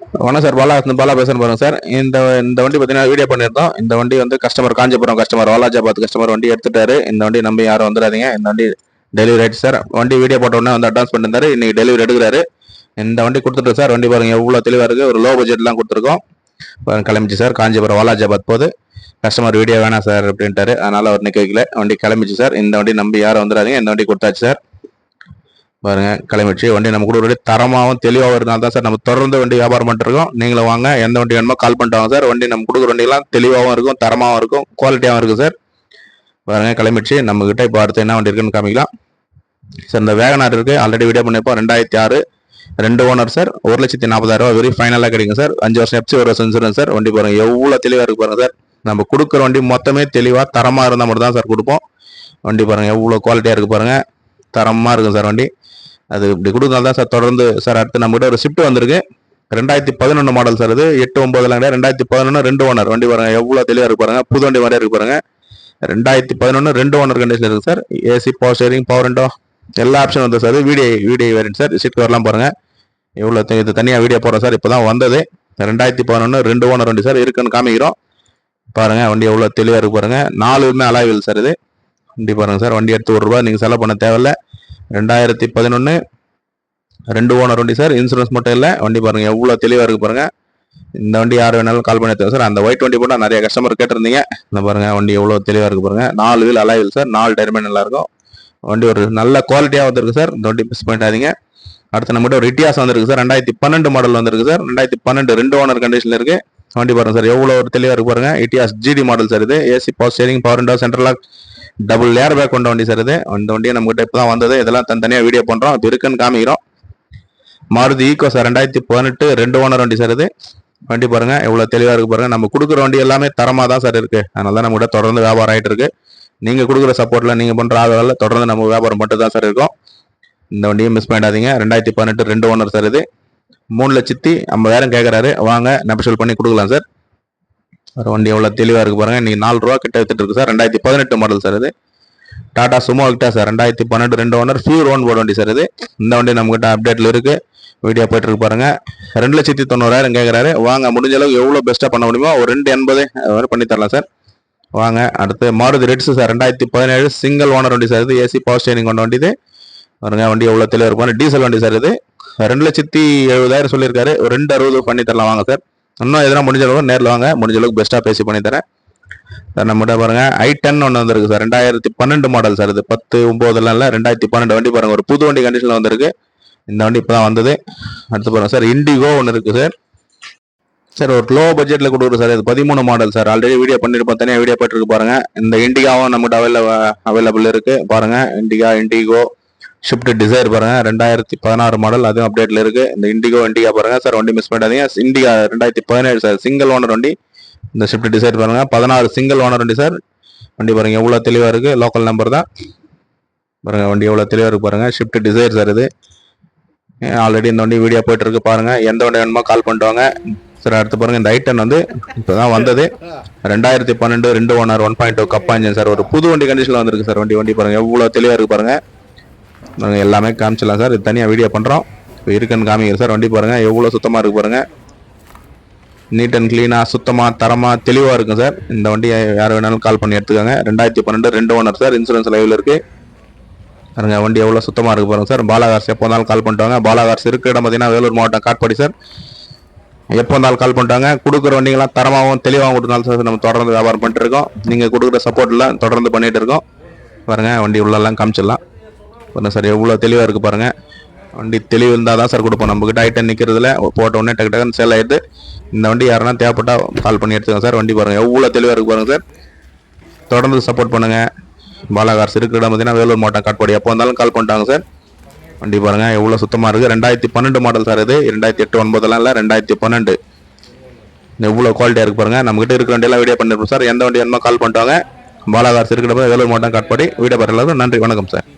வணக்கம் சார் பாலா பாலா பேசுகிறேன் பாருங்க சார். இந்த இந்த வண்டி பார்த்தீங்கன்னா வீடியோ பண்ணியிருந்தோம். இந்த வண்டி வந்து customer Kanchipuram customer Walajabad customer வண்டி எடுத்துட்டாரு. இந்த வண்டி நம்பி யாரும் வந்துடாதீங்க இந்த வண்டி டெலிவரி ஆயிடுச்சு சார். வண்டி வீடியோ போட்ட உடனே வந்து அட்வான்ஸ் பண்ணியிருந்தாரு இன்னைக்கு டெலிவரி எடுக்கிறாரு. இந்த வண்டி கொடுத்துட்டு சார் வண்டி பாருங்க எவ்வளோ தெளிவாக இருக்குது ஒரு லோ பட்ஜெட்லாம் கொடுத்துருக்கோம். கிளம்பிச்சு சார். காஞ்சிபுரம் வாலாஜாபாத் போது கஸ்டமர் வீடியோ வேணாம் சார் அப்படின்ட்டாரு. அதனால அவர் நிக்க வைக்கல. வண்டி கிளம்பிச்சு சார். இந்த வண்டி நம்பி யாரும் வந்துடாதீங்க இந்த வண்டி கொடுத்தாச்சு சார். பாருங்க கிளம்பிடுச்சு. வண்டி நம்ம கூட வண்டி தரமாகவும் தெளிவாகவும் இருந்தால் தான் சார் நம்ம தொடர்ந்து வண்டி வியாபாரம் பண்ணிருக்கோம் நீங்களும் வாங்க. எந்த வண்டி வேணுமோ கால் பண்ணிட்டு வாங்க சார். வண்டி நம்ம கொடுக்குற வண்டியெல்லாம் தெளிவாகவும் இருக்கும் தரமாகவும் இருக்கும் குவாலிட்டியாகவும் இருக்கும் சார். பாருங்க கிளம்பிடுச்சு. நம்ம கிட்ட இப்போ அடுத்து என்ன வண்டி இருக்குன்னு காமிக்கலாம். சார் இந்த வேகனார் இருக்கு. ஆல்ரெடி வீடியோ பண்ணியிருப்போம். ரெண்டாயிரத்தி ஆறு. ரெண்டு ஓனர் சார். ஒரு லட்சத்தி நாற்பதாயிரம் வெறும் வெரி ஃபைனலாக கிடைக்கும் சார். அஞ்சு வருஷம் எப்சி ஒரு வருஷம் இன்சூரன்ஸ் சார். வண்டி பாருங்க எவ்வளோ தெளிவாக இருக்கு பாருங்க சார். நம்ம கொடுக்குற வண்டி மொத்தமே தெளிவாக தரமாக இருந்தால் மட்டும் தான் சார் கொடுப்போம். வண்டி பாருங்க எவ்வளோ குவாலிட்டியாக இருக்கு பாருங்க. தரமாக இருக்கும் சார் வண்டி. அது இப்படி கொடுக்கறது தான் சார் தொடர்ந்து சார் அடுத்து நம்மகிட்ட ஒரு ஷிஃப்ட் வந்திருக்கு. ரெண்டாயிரத்தி பதினொன்று மாடல் சார் இது. எட்டு ஒம்பதுலாம் கிடையாது ரெண்டாயிரத்தி பதினொன்று ரெண்டு ஓனர் வண்டி பாருங்க எவ்வளோ தெளிவாக இருக்கு பாருங்க. புது வண்டி மாதிரியே இருக்கு பாருங்க. ரெண்டாயிரத்தி பதினொன்று ரெண்டு ஓனர் கண்டிஷன் இருக்கு sir. AC power steering power window எல்லா ஆப்ஷன் வந்து sir video video variant sir. Seat கவர்லாம் பாருங்க. எவ்வளோ இது தனியாக வீடியோ போடுறோம் சார் இப்போ தான் வந்தது. ரெண்டாயிரத்தி பதினொன்று ரெண்டு ஓனர் வண்டி சார் இருக்குன்னு காமிக்கிறோம். பாருங்கள் வண்டி எவ்வளோ தெளிவாக இருக்கு பாருங்கள் நாலுமே அலாய்வில் சார் இது. வண்டி பாருங்கள் சார். வண்டி எடுத்து ஒரு ரூபா நீங்கள் செலவு பண்ண தேவையில்ல. ரெண்டாயிரத்தி பதினொன்று ரெண்டு ஓனர் வண்டி சார் இன்சூரன்ஸ் மட்டும் இல்லை. வண்டி பாருங்கள் எவ்வளோ தெளிவாக இருக்குது பாருங்கள் இந்த வண்டி யார் வேணாலும் கால் பண்ணி சார் அந்த ஒயிட் வண்டி போட்டால் நிறைய கஸ்டமர் கேட்டிருந்தீங்க. இந்த பாருங்கள் வண்டி எவ்வளோ தெளிவாக இருக்குது பாருங்கள் நாலு வீல் அலாயில் சார் நாலு டயர்மே நல்லாயிருக்கும் வண்டி ஒரு நல்ல குவாலிட்டியாக வந்திருக்கு சார் இந்த வண்டி மிஸ் பண்ணிட்டாதீங்க அடுத்து நம்மகிட்ட ஒரு இட்டியாஸ் வந்திருக்கு சார் ரெண்டாயிரத்தி பன்னெண்டு மாடல் வந்திருக்கு சார் ரெண்டாயிரத்தி பன்னெண்டு ரெண்டு ஓனர் கண்டிஷனில் இருக்குது வண்டி பாருங்கள் சார் எவ்வளோ ஒரு தெளிவாக இருக்கு பாருங்கள் இட்டியாஸ் ஜிடி மாடல் சார் இது. AC power steering power window central lock double air bag கொண்ட வண்டி சார் இது. இந்த வண்டியை நம்மகிட்ட இப்போ தான் வந்தது. இதெல்லாம் தனித்தனியாக வீடியோ பண்ணுறோம் அது இருக்குன்னு காமிக்கிறோம். மாருதி ஈகோ சார் ரெண்டாயிரத்தி பதினெட்டு ரெண்டு ஓனர் வண்டி சார் இது. வண்டி பாருங்க எவ்வளோ தெளிவாக இருக்கு பாருங்க. நம்ம கொடுக்குற வண்டி எல்லாமே தரமாக தான் சார் இருக்கு. அதனால தான் நம்ம தொடர்ந்து வியாபாரம் ஆகிட்டு இருக்கு. நீங்கள் கொடுக்குற சப்போர்ட்டில் நீங்கள் பண்ணுற ஆதரவில் தொடர்ந்து நம்ம வியாபாரம் மட்டும் தான் சார் இருக்கும். இந்த வண்டியும் மிஸ் பண்ணிடாதீங்க. ரெண்டாயிரத்தி பதினெட்டு ரெண்டு ஓனர் சார் இது. மூணு லட்சத்தி ஐம்பதாயிரம் கேட்குறாரு வாங்க நெபிஷல் பண்ணி கொடுக்கலாம் சார் சார் வண்டி எவ்வளோ தெளிவாக இருக்கு பாருங்கள் இன்னைக்கு நாலு ரூபா கிட்ட எடுத்துட்டு இருக்குது சார். ரெண்டாயிரத்தி பதினெட்டு மாடல் சார் இது. Tata Sumo Victa sir. ரெண்டாயிரத்தி பன்னெண்டு ரெண்டு ஓனர் ஃபியூர் ஓன் போர்டு வண்டி சார் இது. இந்த வண்டி நம்ம அப்டேட்டில் இருக்குது வீடியோ போயிட்டுருக்கு பாருங்கள் ரெண்டு லட்சத்தி தொண்ணூறாயிரம் கேட்குறாரு வாங்க முடிஞ்ச அளவுக்கு எவ்வளோ பெஸ்ட்டாக பண்ண முடியுமோ ஒரு ரெண்டு எண்பது அது மாதிரி பண்ணி தரலாம் சார். வாங்க அடுத்து மாருதி ரெட்ஸ் சார். ரெண்டாயிரத்தி பதினேழு சிங்கிள் ஓனர் வண்டி சார் இது. ஏசி பவர் ஸ்டேரிங் கொண்ட வண்டி இது. பாருங்க வண்டி எவ்வளோ தெளிவாக இருக்கும் டீசல் வண்டி சார் இது. ரெண்டு லட்சத்தி எழுபதாயிரம் சொல்லியிருக்காரு. ஒரு ரெண்டு அறுபது பண்ணி தரலாம் வாங்க சார். இன்னும் எதனா முடிஞ்ச அளவுக்கு நேரில் வாங்க. முடிஞ்ச அளவுக்கு பெஸ்ட்டாக பேசி பண்ணித்தரேன் சார் நம்மகிட்ட பாருங்க. ஐ டென் ஒன்று வந்திருக்கு சார். ரெண்டாயிரத்தி பன்னெண்டு மாடல் சார் இது. பத்து ஒம்போதுலாம் இல்லை. ரெண்டாயிரத்தி பன்னெண்டு வண்டி பாருங்கள் ஒரு புது வண்டி கண்டிஷனில் வந்திருக்கு. இந்த வண்டி இப்போ தான் வந்தது. அடுத்து பாருங்கள் சார் இண்டிகோ ஒன்று இருக்குது சார். சார் ஒரு லோ பட்ஜெட்டில் கொடுக்குறோம் சார். இது பதிமூணு மாடல் சார். ஆல்ரெடி வீடியோ பண்ணியிருப்போம் தனியாக வீடியோ போட்டுருக்கு பாருங்கள் இந்த இண்டிகாவும் நம்மகிட்ட அவைலபிள் அவைலபிள் இருக்குது பாருங்கள் இண்டிகா இண்டிகோ ஷிஃப்ட் டிசைர் பாருங்க. ரெண்டாயிரத்தி பதினாறு மாடல் அதுவும் அப்டேட்ல இருக்கு. இந்த இண்டிகோ இண்டிகா பாருங்க. சார் வண்டி மிஸ் பண்ணாதீங்க இண்டிகா ரெண்டாயிரத்தி பதினேழு சார் சிங்கிள் ஓனர் வண்டி. இந்த ஷிஃப்ட் டிசைர் பாருங்க. பதினாறு சிங்கிள் ஓனர் வண்டி சார் வண்டி பாருங்க எவ்வளோ தெளிவாக இருக்கு. லோக்கல் நம்பர் தான். பாருங்க வண்டி எவ்வளோ தெளிவாக இருக்கு பாருங்க. ஷிஃப்ட் டிசைர் சார் இது. ஆல்ரெடி இந்த வண்டி வீடியோ போயிட்டு இருக்கு. பாருங்க எந்த வண்டி வேணுமோ கால் பண்ணிட்டு வாங்க. அடுத்து பாருங்க இந்த ஐட்டன் வந்து இப்போதான் வந்தது. ரெண்டாயிரத்தி பன்னெண்டு ரெண்டு owner one point two Kappa engine sir ஒரு புது வண்டி கண்டிஷனில் வந்திருக்கு சார் வண்டி வண்டி பாருங்க எவ்வளோ தெளிவாக இருக்கு பாருங்க. நாங்கள் எல்லாமே காமிச்சிடலாம் சார். இது தனியாக வீடியோ பண்ணுறோம் இப்போ இருக்குன்னு காமிக்கிறேன் சார். வண்டி பாருங்கள் எவ்வளோ சுத்தமாக இருக்கு பாருங்கள் நீட் அண்ட் க்ளீனாக சுத்தமாக தரமாக தெளிவாக இருக்கும் சார். இந்த வண்டியை யார் வேணாலும் கால் பண்ணி எடுத்துக்கோங்க. ரெண்டாயிரத்தி பன்னெண்டு ரெண்டு ஓனர் சார். இன்சூரன்ஸ் லைவில் இருக்குது பாருங்க வண்டி எவ்வளோ சுத்தமாக இருக்கு பாருங்கள் சார். பாலாகார்ஸ் எப்போ வந்தாலும் கால் பண்ணிட்டாங்க பாலாகார்ஸ் இருக்கிற இடம் பார்த்தீங்கன்னா வேலூர் மாவட்டம் காட்பாடி சார். எப்போ வந்தாலும் கால் பண்ணிட்டாங்க கொடுக்குற வண்டிங்கெல்லாம் தரமாகவும் தெளிவாகவும் கொடுத்தாலும் சார் நம்ம தொடர்ந்து வியாபாரம் பண்ணிட்டு இருக்கோம். நீங்கள் கொடுக்குற சப்போர்ட்லாம் தொடர்ந்து பண்ணிகிட்டு இருக்கோம். பாருங்கள் வண்டி உள்ளெல்லாம் காமிச்சிடலாம். பாருங்க சார் எவ்வளோ தெளிவாக இருக்குது பாருங்க. வண்டி தெளிவு இருந்தால் தான் சார் கொடுப்போம். நம்ம ஐட்டம் நிற்கிறதுல போட்ட உடனே டக்கு டக்குன்னு சேல் ஆகிடுது இந்த வண்டி யாருன்னா தேவைப்பட்டால் கால் பண்ணி எடுத்துக்கோங்க சார். வண்டி பாருங்கள் எவ்வளோ தெளிவாக இருக்குது பாருங்கள் சார். தொடர்ந்து சப்போர்ட் பண்ணுங்கள் பாலாகார்ஸ் இருக்கிற இடம் பார்த்தீங்கன்னா வேலூர் மாவட்டம் காட்பாடி. எப்போ வந்தாலும் கால் பண்ணிட்டாங்க சார். வண்டி பாருங்கள் எவ்வளோ சுத்தமாக இருக்குது ரெண்டாயிரத்தி பன்னெண்டு மாடல் சார் இது. ரெண்டாயிரத்தி எட்டு ஒன்பதுலாம் இல்லை ரெண்டாயிரத்தி பன்னெண்டு. எவ்வளோ குவாலிட்டியாக இருக்கு பாருங்கள் நம்மகிட்ட இருக்கிற வண்டியெல்லாம் வீடியோ பண்ணிருப்போம் சார். எந்த வண்டி வேணுமோ கால் பண்ணிட்டாங்க பாலாகார்ஸ் இருக்கிற வேலூர் மாவட்டம் காட்பாடி. வீடியோ பார்க்கலாம் நன்றி. வணக்கம் சார்.